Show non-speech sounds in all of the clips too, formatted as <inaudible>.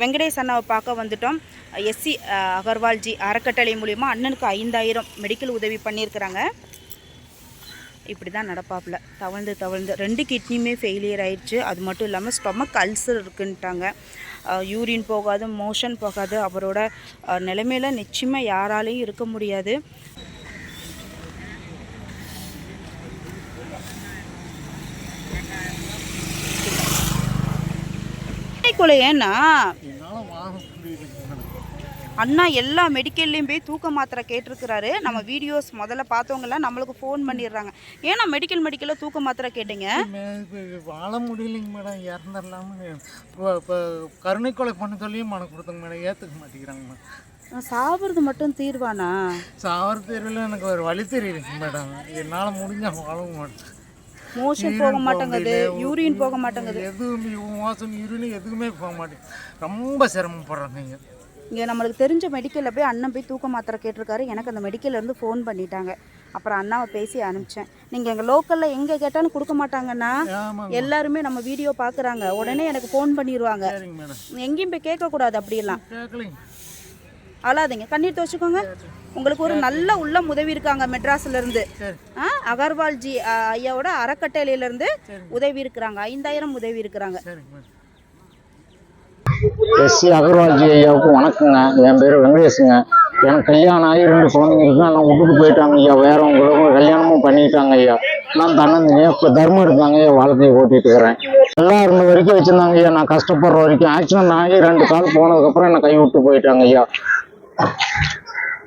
வெங்கடேஷ் அண்ணாவை பார்க்க வந்துட்டோம். எஸ்சி அகர்வால்ஜி அறக்கட்டளை மூலிமா அண்ணனுக்கு ஐந்தாயிரம் மெடிக்கல் உதவி பண்ணியிருக்கிறாங்க. இப்படி தான் நடப்பாப்புல. தவழ்ந்து தவழ்ந்து. ரெண்டு கிட்னியுமே ஃபெயிலியர் ஆயிடுச்சு. அது மட்டும் இல்லாமல் ஸ்டொமக் அல்சர் இருக்குன்ட்டாங்க. யூரின் போகாது மோஷன் போகாது. அவரோட நிலைமையில் நிச்சயமாக யாராலையும் இருக்க முடியாது. Thank you. முடியலைங்க மேடம் அண்ணா எல்லா மெடிக்கல்லையும் போய் தூக்க மாத்திரை கேட்டிருக்கிறாரு. நம்ம வீடியோஸ் முதல்ல பார்த்தவங்கலாம் நம்மளுக்கு ஃபோன் பண்ணிடுறாங்க. ஏன்னா மெடிக்கல் மெடிக்கலில் தூக்க மாத்திரை கேட்டீங்க. வாழ முடியலைங்க மேடம். இறந்துடலாம்னு இப்போ கருணை கொலை பண்ண சொல்லியும் மனு கொடுத்தங்க மேடம். ஏற்றுக்க மாட்டேங்கிறாங்க மேடம். சாப்பிட்றது மட்டும் தீர்வானா? சாவர தெருவில் எனக்கு ஒரு வழி தெரியலைங்க மேடம். என்னால் முடிஞ்ச வாழவும் மாட்டேன் மோஷன் போக மாட்டேங்குது யூரின் போக மாட்டேங்குது. எதுவுமே மோசம் இருன்னு எதுவுமே போக மாட்டேங்குது. ரொம்ப சிரமப்படுறாங்க இங்க. இங்கே நம்மளுக்கு தெரிஞ்ச மெடிக்கலில் போய் அண்ணன் போய் தூக்க மாத்திரை கேட்டிருக்காரு. எனக்கு அந்த மெடிக்கல்ல இருந்து ஃபோன் பண்ணிட்டாங்க. அப்புறம் அண்ணாவை பேசி அனுப்பிச்சேன். நீங்கள் எங்கள் லோக்கலில் எங்கே கேட்டாலும் கொடுக்க ஆமாங்க எல்லாருமே நம்ம வீடியோ பார்க்குறாங்க. உடனே எனக்கு ஃபோன் பண்ணிடுவாங்க எங்கேயும் போய் கேட்கக்கூடாது அப்படியெல்லாம். கேட்கலைங்க. அழாதீங்க. கண்ணீர் துவச்சிக்கோங்க. உங்களுக்கு ஒரு நல்ல உள்ள உதவி இருக்காங்க மெட்ராஸ்ல ஆ, அகர்வால்ஜி ஐயாவோட அறக்கட்டளையில இருந்து உதவி இருக்கிறாங்க. ஐந்தாயிரம் உதவி இருக்கிறாங்க. மேடம் எஸ்சி அகர்வால்ஜி ஐயாவுக்கு வணக்கங்க. என் பேர் வெங்கடேஷுங்க. எனக்கு கல்யாணம் ஆகி ரெண்டு குழந்தைங்க இருக்கு நான் விட்டுட்டு போயிட்டாங்க ஐயா. வேற உங்களுக்கு கல்யாணமும் பண்ணிட்டாங்க ஐயா. நான் தன்னந்தனியா இப்போ தர்மம் எடுத்தாங்க ஐயா. வாழ்க்கையை ஓட்டிட்டு இருக்கிறேன். எல்லாம் இருந்த வரைக்கும் வச்சிருந்தாங்க ஐயா. நான் கஷ்டப்படுற வரைக்கும். ஆக்சிடென்ட் ஆகி ரெண்டு கால் போனதுக்கப்புறம் என்னை கை விட்டு போயிட்டாங்க ஐயா.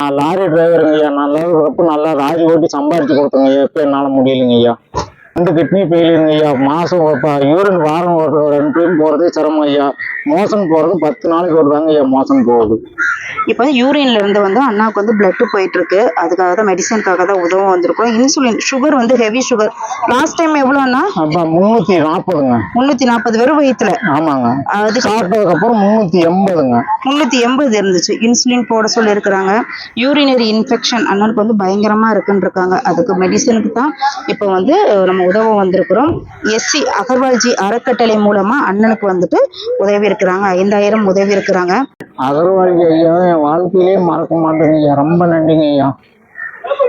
நான் லாரி டிரைவருங்க ஐயா. நல்லா இருக்கப்ப நல்லா ராஜி ஓட்டி சம்பாரிச்சு கொடுத்தேங்க ஐயா. எப்போ என்னால் முடியலைங்க ஐயா. ரெண்டு கிட்னி ஃபெயிலியருங்க ஐயா மாதம் யூரின் வாரம் ஒரு ரெண்டு டைம் போகிறதே சிரமம் ஐயா. மோசன் போகிறது பத்து நாளைக்கு ஒரு தாங்க ஐயா மோசன் போகுது. இப்போ யூரின்ல இருந்து வந்து அண்ணாவுக்கு வந்து பிளட் போயிட்டு இருக்கு. அதுக்காக தான் மெடிசனுக்காக தான் உதவ வந்திருக்கோம். இன்சுலின் சுகர் வந்து ஹெவி சுகர் லாஸ்ட் டைம் எவ்வளோண்ணா? அப்போ முந்நூற்றி நாற்பதுங்க. முந்நூற்றி நாற்பது வெறும் வயிற்றுல ஆமாங்க. அதுக்கு சாப்பிட்டதுக்கப்புறம் முந்நூற்றி எண்பதுங்க. முந்நூற்றி எண்பது இருந்துச்சு. இன்சுலின் போட சொல்லியிருக்கிறாங்க. யூரினரி இன்ஃபெக்ஷன் அண்ணனுக்கு வந்து பயங்கரமாக இருக்குன்னு இருக்காங்க. அதுக்கு மெடிசனுக்கு தான் இப்போ வந்து அஹ், நம்ம உதவ வந்திருக்கிறோம். எஸ்சி அகர்வால்ஜி அறக்கட்டளை மூலமாக அண்ணனுக்கு வந்துட்டு உதவி இருக்கிறாங்க. ஐந்தாயிரம் உதவி இருக்கிறாங்க. அகர்வால்ஜி ஐயா என் வாழ்க்கையிலே மறக்க மாட்டேங்க ஐயா. ரொம்ப நன்றிங்க ஐயா.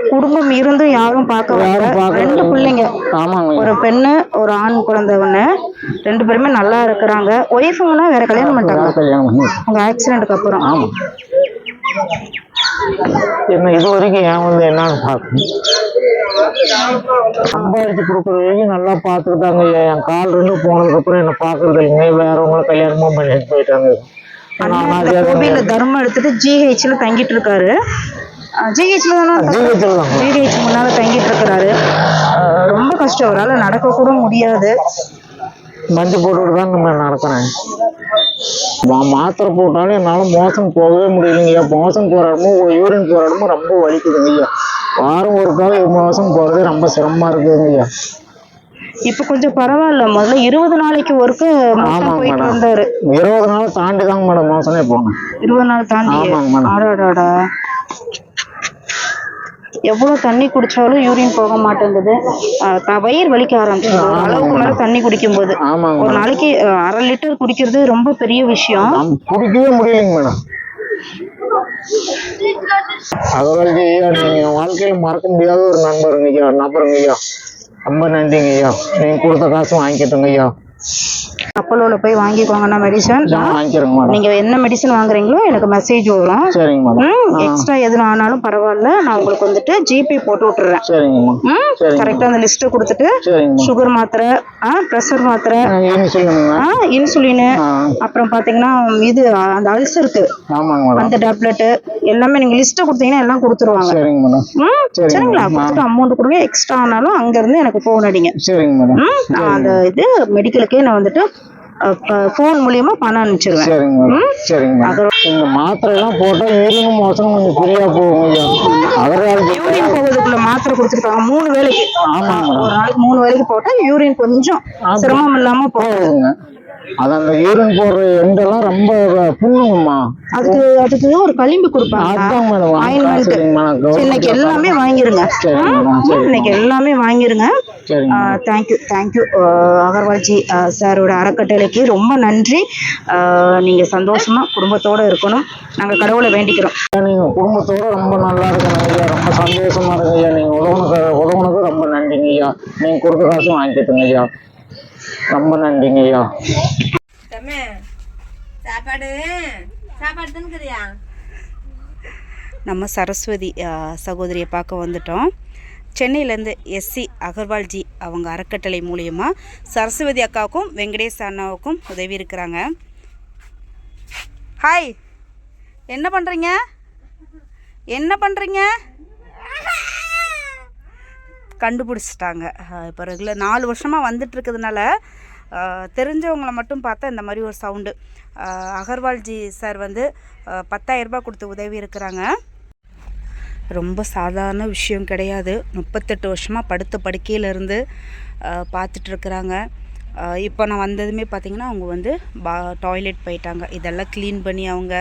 குடும்பம் இருந்தும் யாரும் பார்க்க வரல. ரெண்டு பிள்ளைங்க. ஒரு பெண்ணு ஒரு ஆண் குழந்தை ஒன்று ரெண்டு பேருமே நல்லா இருக்கிறாங்க. ஒய்ஃபுங்களாம் வேற கல்யாணம் பண்ணிட்டாங்க. உங்க ஆக்சிடென்ட்டுக்கு அப்புறம். ஆமா. என்ன இது வரைக்கும் ஏன் வந்து என்னன்னு பார்க்கணும். சம்பாதிச்சு கொடுக்குற வரைக்கும் நல்லா பார்த்துக்கிட்டாங்க என் கால் ரெண்டு போனதுக்கப்புறம் என்னை பார்க்கறது இல்லைங்க. வேறவங்கள கல்யாணமும் பண்ணிட்டு போயிட்டாங்க. கோவில தர்மம் எடுத்துட்டு ஜிஹெச்ல தங்கிட்டு இருக்காரு. ஜிஹெச்ல தானே ஜிஹெச் முன்னால தங்கிட்டு இருக்கிறாரு. ரொம்ப கஷ்டம். அவரால் நடக்க கூட முடியாது. மஞ்சள் போட்டுட்டு தான் நம்ம நடக்கிறேன். மாத்திரை போட்டாலும் என்னால் மோசம் போகவே முடியலைங்க ஐயா மோசம் போகிற இடமும் யூரின் போகிற இடமும் ரொம்ப வலிக்குதுங்க ஐயா வாரம் ஒரு கால் மோசம் போகிறது ரொம்ப சிரமமாக இருக்குதுங்க ஐயா இப்ப கொஞ்சம் பரவாயில்ல. முதல்ல இருபது நாளைக்கு ஒருக்க போயிட்டு. வந்தாரு. இருபது நாள் தாண்டி தாங்க மேடம் மோசமே போனேன். இருபது நாள் தாண்டி. ஆடாடாடா எவ்வளவு தண்ணி குடிச்சாலும் யூரின் போக மாட்டேங்குது. வயிறு வலிக்க ஆரம்பிச்சிடும் அளவுக்கு மேல தண்ணி குடிக்கும்போது. ஒரு நாளைக்கு அரை லிட்டர் குடிக்கிறது ரொம்ப பெரிய விஷயம். குடிக்கவே முடியலைங்க மேடம். அதோட ஐயா நீங்க வாழ்க்கையில மறக்க முடியாத ஒரு நண்பருங்க ஐயா நபருங்க ஐயா ரொம்ப நன்றிங்க ஐயா நீங்க கொடுத்த காசு வாங்கிக்கிட்டுங்க ஐயா அப்பலோல போய் வாங்கிக்கோங்கண்ணா மெடிசன் நான் வாங்கிக்கிறேங்க மேடம் நீங்க என்ன மெடிசன் வாங்குறீங்களோ எனக்கு மெசேஜ் வரும். எக்ஸ்ட்ரா எதுவும் ஆனாலும் பரவாயில்ல. நான் உங்களுக்கு வந்துட்டு ஜிபே போட்டு விட்டுறேன். கரெக்டாக அந்த லிஸ்ட்டை கொடுத்துட்டு சுகர் மாத்திரை ப்ரெஷர் மாத்திரை இன்சுலின் அப்புறம் பார்த்தீங்கன்னா இது அந்த அல்சருக்கு அந்த டேப்லெட்டு எல்லாமே நீங்கள் லிஸ்ட்டை கொடுத்தீங்கன்னா எல்லாம் கொடுத்துருவாங்க. சரிங்களா. கொடுத்துட்டு அமௌண்ட் கொடுங்க. எக்ஸ்ட்ரா ஆனாலும் அங்கேருந்து எனக்கு ஃபோன் அடிங்க அந்த இது மெடிக்கலுக்கே நான் வந்துட்டு ஃபோன் மூலியமா பணம் அனுப்பிச்சிருவேன். சரிங்க சரிங்க இந்த மாத்திரை எல்லாம் போட்டா யூரினும் மோசம் கொஞ்சம் ஃப்ரீயா போகும் அகர்வால் யூரின் போகிறதுக்குள்ள மாத்திரை கொடுத்துருக்காங்க. மூணு வேளைக்கு. ஆமாங்க மேடம். ஒரு நாளைக்கு மூணு வேளைக்கு போட்டா யூரின் கொஞ்சம் சிரமம் இல்லாம போகுதுங்க அது அந்த யூரின் போடுற எண்டெல்லாம் ரொம்ப புண்ணுங்கம்மா. அதுக்கு அதுக்கு ஒரு களிம்பு கொடுப்பாங்க அதுதான் மேடம். சரிங்கம்மா இன்னைக்கு எல்லாமே வாங்கிருங்க. இன்னைக்கு எல்லாமே வாங்கிருங்க. தேங்க்யூ தேங்க்யூ அகர்வால்ஜி சாரோட அறக்கட்டளைக்கு ரொம்ப நன்றி. ஆஹ் நீங்க சந்தோஷமா குடும்பத்தோட இருக்கணும். நாங்க கடவுளை வேண்டிக்கிறோம். குடும்பத்தோட ரொம்ப நல்லா இருக்கணும் ஐயா. ரொம்ப சந்தோஷமா இருக்கு ஐயா. நீங்க உதவுனது உதவுனது ரொம்ப நன்றிங்க ஐயா. நீங்க கொடுத்த காசும் வாங்கிக்கிட்டுங்க ஐயா. ரொம்ப நன்றிங்க ஐயா. தம்பி சாப்பாடு? சாப்பாடு தின்னுக்கிறியா? நம்ம சரஸ்வதி சகோதரியை பார்க்க வந்துட்டோம். சென்னையிலேருந்து எஸ்சி அகர்வால்ஜி அவங்க அறக்கட்டளை மூலியமா சரஸ்வதி அக்காவுக்கும் வெங்கடேஷ் அண்ணாவுக்கும் உதவி இருக்கிறாங்க. ஹாய் என்ன பண்ணுறீங்க என்ன பண்ணுறீங்க கண்டுபிடிச்சிட்டாங்க. இப்போ ரெகுலர் நாலு வருஷமாக வந்துட்டுருக்கிறதுனால தெரிஞ்சவங்களை தெரிஞ்சவங்கள மட்டும் பார்த்தா இந்த மாதிரி ஒரு சவுண்டு அகர்வால்ஜி சார் வந்து பத்தாயிரரூபா கொடுத்து உதவி இருக்கிறாங்க. ரொம்ப சாதாரண விஷயம் கிடையாது. முப்பத்தெட்டு வருஷமாக படுத்த படுக்கையிலேருந்து பார்த்துட்ருக்குறாங்க இப்போ நான் வந்ததுமே பார்த்தீங்கன்னா அவங்க வந்து பா டாய்லெட் போயிட்டாங்க. இதெல்லாம் க்ளீன் பண்ணி அவங்க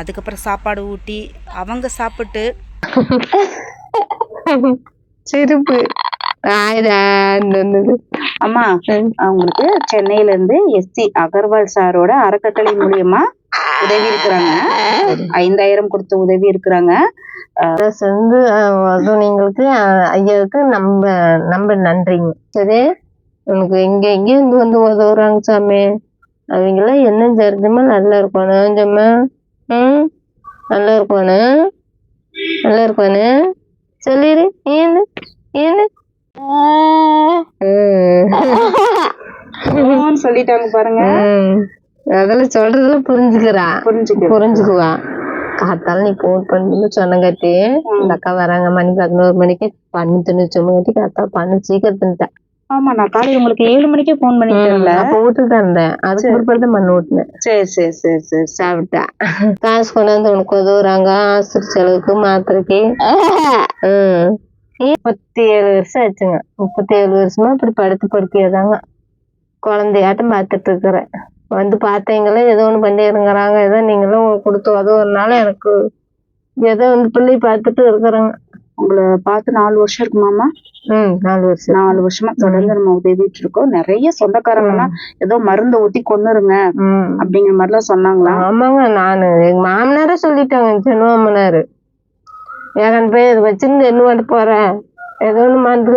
அதுக்கப்புறம் சாப்பாடு ஊட்டி அவங்க சாப்பிட்டு <laughs> சிரிப்பு. அம்மா அவங்களுக்கு சென்னையிலேருந்து எஸ்சி அகர்வால் சாரோட அறக்கட்டளை மூலியமா உதவி இருக்கிறாங்க. ஐந்தாயிரம் கொடுத்து உதவி இருக்கிறாங்க. நீங்களுக்கு அஹ், ஐயாவுக்கு நம்ம நம்ம நன்றிங்க. சரி உனக்கு எங்க எங்க இருந்து வந்து உதவுறாங்க சாமி. அவங்களாம் என்ன தெரிஞ்சுமா நல்லா இருக்கணும் ஜம்மா ம்? நல்லா இருக்கணும் நல்லா இருக்கணும் சொல்லிடு ஏன்னு? ம் சொல்லிட்டாங்க பாருங்க. அதெல்லாம் சொல்றதெல்லாம் புரிஞ்சுக்கிறா. புரிஞ்சுக்க புரிஞ்சுக்குவா. காத்தால நீ போன் பண்ணி சொன்னங்காட்டி இந்த அக்கா வராங்க மணி பதினோரு மணிக்கு பண்ணி தின்னு சொன்னங்காட்டி காத்தால பண்ணி சீக்கிரம் தின்னுட்டேன் ஆமா நான் காலையில உங்களுக்கு ஏழு மணிக்கே ஃபோன் பண்ணிட்டேன்ல அப்ப தான் இருந்தேன். அதுக்கு பிற்பாடு தான் பண்ணி விட்டுனேன் சரி சரி சரி சரி சாப்பிட்டா காசு கொண்டாந்து உனக்கு உதவுறாங்க ஆஸ்பத்திரி செலவுக்கு மாத்திரைக்கு. முப்பத்தி ஏழு வருஷம் ஆச்சுங்க. முப்பத்தி ஏழு வருஷமா இப்படி படுத்து படுக்கையதாங்க. குழந்தையாட்டம் பார்த்துட்டு இருக்கிறேன். வந்து பார்த்தீங்களே ஏதோ ஒன்று பண்ணி இருங்கிறாங்க. ஏதோ நீங்களும் கொடுத்து உதவுறதுனால எனக்கு ஏதோ வந்து பிள்ளை பார்த்துட்டு இருக்கிறேங்க. உங்களை பார்த்து நாலு வருஷம் இருக்குமாமா நாலு வருஷம். நாலு வருஷமா தொடர்ந்து நம்ம உதவிட்டு இருக்கோம் நிறைய சொந்தக்காரங்கலாம் ஏதோ மருந்து ஊத்தி கொன்னுருங்க ம். அப்படிங்கிற மாதிரிலாம் சொன்னாங்களா? ஆமாங்க நானு. எங்க மாமனாரே சொல்லிட்டாங்க சின்ன மாமனாரு. ஏகன் போய் இதை வச்சிருந்து என்ன பண்ண போறேன் ஏதோ ஒன்று மருந்து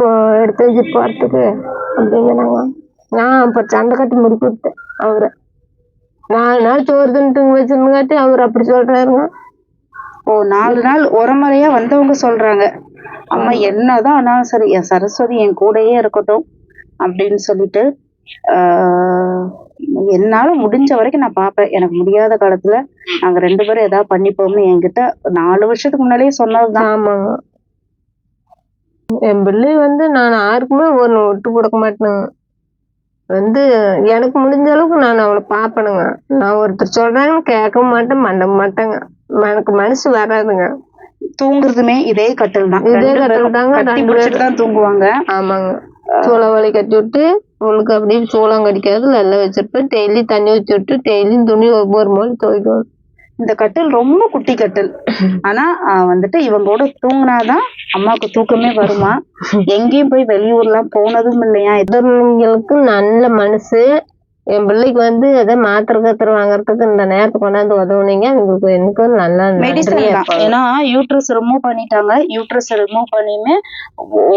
கொ- எடுத்து வச்சு போறதுக்கு அப்படிங்கிறாங்க. நான் அப்போ சண்டை கட்டி முடி கொடுத்தேன் அவரை. நாலு நாள் சோறு தின்ட்டு வச்சிருந்தாட்டி அவர் அப்படி சொல்றாருங்க. ஓ நாலு நாள் ஒரு முறையா வந்தவங்க சொல்றாங்க. அம்மா என்னதான் ஆனாலும் சரி என் சரஸ்வதி என் கூடயே இருக்கட்டும் அப்படின்னு சொல்லிட்டு என்னால முடிஞ்ச வரைக்கும் நான் பார்ப்பேன். எனக்கு முடியாத காலத்துல நாங்க ரெண்டு பேரும் ஏதாவது பண்ணிப்போம்னு என்கிட்ட நாலு வருஷத்துக்கு முன்னாடியே சொன்னதுதான். ஆமாங்க என் பிள்ளை வந்து நான் யாருக்குமே ஒன்று விட்டு கொடுக்க மாட்டேனுங்க வந்து எனக்கு முடிஞ்ச அளவுக்கு நான் அவளை பார்ப்பேனுங்க. நான் ஒருத்தர் சொல்றாங்கன்னு கேட்கவும் மாட்டேன் மண்ட மாட்டேங்க. எனக்கு மனசு வராதுங்க. தூங்குறதுமே இதே கட்டில் தான் இதே கட்டில் தாங்க, கட்டி பிடிச்சிட்டு தான் தூங்குவாங்க. ஆமாங்க. சோளம் வலி கட்டி விட்டு உங்களுக்கு அப்படியே சோளம் கடிக்காது நல்லா வச்சிருப்பேன். டெய்லி தண்ணி ஊற்றி விட்டு டெய்லியும் துணி ஒவ்வொரு மூலம் துவைக்கணும். இந்த கட்டில் ரொம்ப குட்டி கட்டில். ஆனா வந்துட்டு இவங்களோட தூங்குனாதான் அம்மாவுக்கு தூக்கமே வருமா? எங்கேயும் போய் வெளியூர்லாம் போனதும் இல்லையா? எதிர்ங்களுக்கு நல்ல மனசு என் பிள்ளைக்கு வந்து எதை மாத்திரை கத்திரை வாங்குறதுக்கு இந்த நேரத்துக்கு கொண்டாந்து உதவுனீங்க. உங்களுக்கு எனக்கு நல்லா மெடிசன். ஏன்னா யூட்ரஸ் ரிமூவ் பண்ணிட்டாங்க. யூட்ரஸ் ரிமூவ் பண்ணியுமே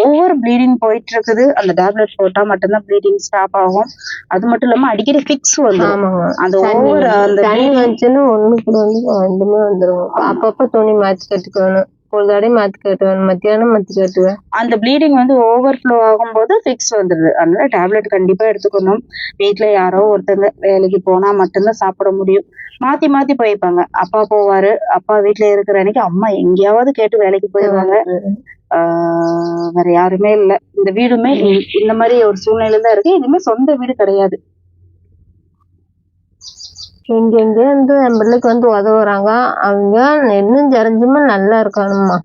ஓவர் ப்ளீடிங் போயிட்டு இருக்குது அந்த டேப்லெட் போட்டா மட்டும்தான் ப்ளீடிங் ஸ்டாப் ஆகும். அது மட்டும் இல்லாம அடிக்கடி ஃபிக்ஸ் ஆமாங்க. அந்த ஓவர் அந்த தண்ணி வந்துச்சுன்னா ஒண்ணு கூட வந்து ரெண்டுமே வந்துருங்க அப்பப்ப துணி மாத்தி கட்டிக்கணும். பொழுதாடி மாத்தி கட்டுவேன் மத்தியானம் மாத்தி கட்டுவேன். அந்த ப்ளீடிங் வந்து ஓவர்ஃப்ளோ ஆகும்போது ஃபிக்ஸ் வந்துடுது அதனால டேப்லெட் கண்டிப்பா எடுத்துக்கணும். வீட்டுல யாரோ ஒருத்தங்க வேலைக்கு போனா மட்டும்தான் சாப்பிட முடியும். மாத்தி மாத்தி போய்ப்பாங்க. அப்பா போவாரு. அப்பா வீட்டுல இருக்கிற அன்னைக்கு அம்மா எங்கேயாவது கேட்டு வேலைக்கு போயிடுவாங்க வேற யாருமே இல்ல. இந்த வீடுமே இந்த மாதிரி ஒரு சூழ்நிலையில தான் இருக்கு. இனிமே சொந்த வீடு கிடையாது. இருந்து என் பிள்ளைக்கு வந்து உதவுறாங்க. அவங்க இன்னும் தெரிஞ்சுமா நல்லா இருக்கணும்மா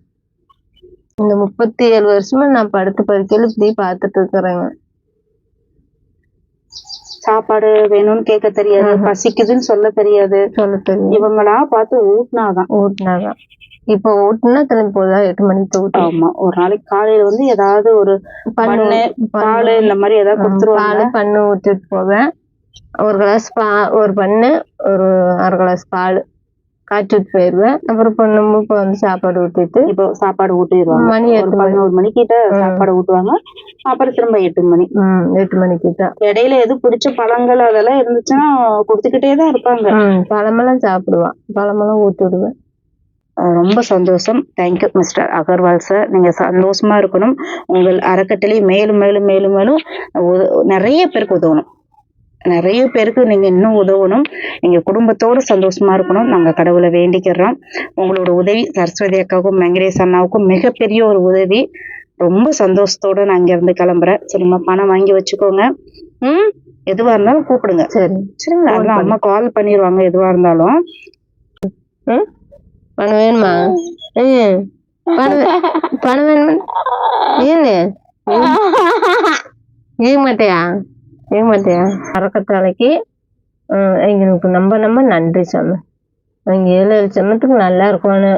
இந்த முப்பத்தி ஏழு வருஷமா நான் படுத்து படுக்கையில இப்படி பார்த்துட்டு இருக்கிறேங்க. சாப்பாடு வேணும்னு கேட்க தெரியாது. பசிக்குதுன்னு சொல்ல தெரியாது. சொல்ல தெரியும் இவங்களா பார்த்து ஊட்டினாதான். ஊட்டினாதான். இப்போ ஊட்டினா திரும்பி போதா எட்டு மணிக்கு ஊட்டி ஆமா. ஒரு நாளைக்கு காலையில வந்து ஏதாவது ஒரு பண்ணு பால் இந்த மாதிரி ஏதாவது கொடுத்துருவாங்க. பால் பண்ணு ஊற்றிட்டு போவேன். ஒரு கிளாஸ் பா ஒரு பண்ணு ஒரு அரை கிளாஸ் பால். காய்ச்சிட்டு போயிடுவேன் அப்புறம் பொண்ணும் இப்போ வந்து சாப்பாடு ஊட்டிட்டு இப்போ சாப்பாடு ஊட்டிடுவாங்க. மணி எட்டு மணி. பதினோரு மணிக்கிட்ட சாப்பாடு ஊட்டுவாங்க. அப்புறம் திரும்ப எட்டு மணி. எட்டு மணிக்கு தான் இடையில எது பிடிச்ச பழங்கள் அதெல்லாம் இருந்துச்சுன்னா கொடுத்துக்கிட்டே தான் இருப்பாங்க. பழமெல்லாம் சாப்பிடுவான். பழமெல்லாம் ஊட்டி விடுவேன். ரொம்ப சந்தோஷம். தேங்க்யூ மிஸ்டர் அகர்வால் சார் நீங்க சந்தோஷமா இருக்கணும். உங்கள் அறக்கட்டளை மேலும் மேலும் மேலும் மேலும் நிறைய பேருக்கு உதவணும். நிறைய பேருக்கு நீங்க இன்னும் உதவணும். நீங்க குடும்பத்தோட சந்தோஷமா இருக்கணும். நாங்க கடவுளை வேண்டிக்கிறோம். உங்களோட உதவி சரஸ்வதி அக்காவுக்கும் வெங்கடேஷ் அண்ணாவுக்கும் மிகப்பெரிய ஒரு உதவி. ரொம்ப சந்தோஷத்தோட நான் இங்க இருந்து கிளம்புறேன். சரிம்மா பணம் வாங்கி வச்சுக்கோங்க. ம்? எதுவா இருந்தாலும் கூப்பிடுங்க. சரி. சரிங்களா அதெல்லாம் அம்மா கால் பண்ணிடுவாங்க எதுவா இருந்தாலும். பணம் வேணுமா? ம் பணம் வேணுமா? ஏன்னு ஏக மாட்டியா? ஏக அறக்கத்தாலைக்கு எங்களுக்கு நம்ம நம்ம நன்றி சொன்னேன் அவங்க ஏழு ஏழு நல்லா இருக்கும்னு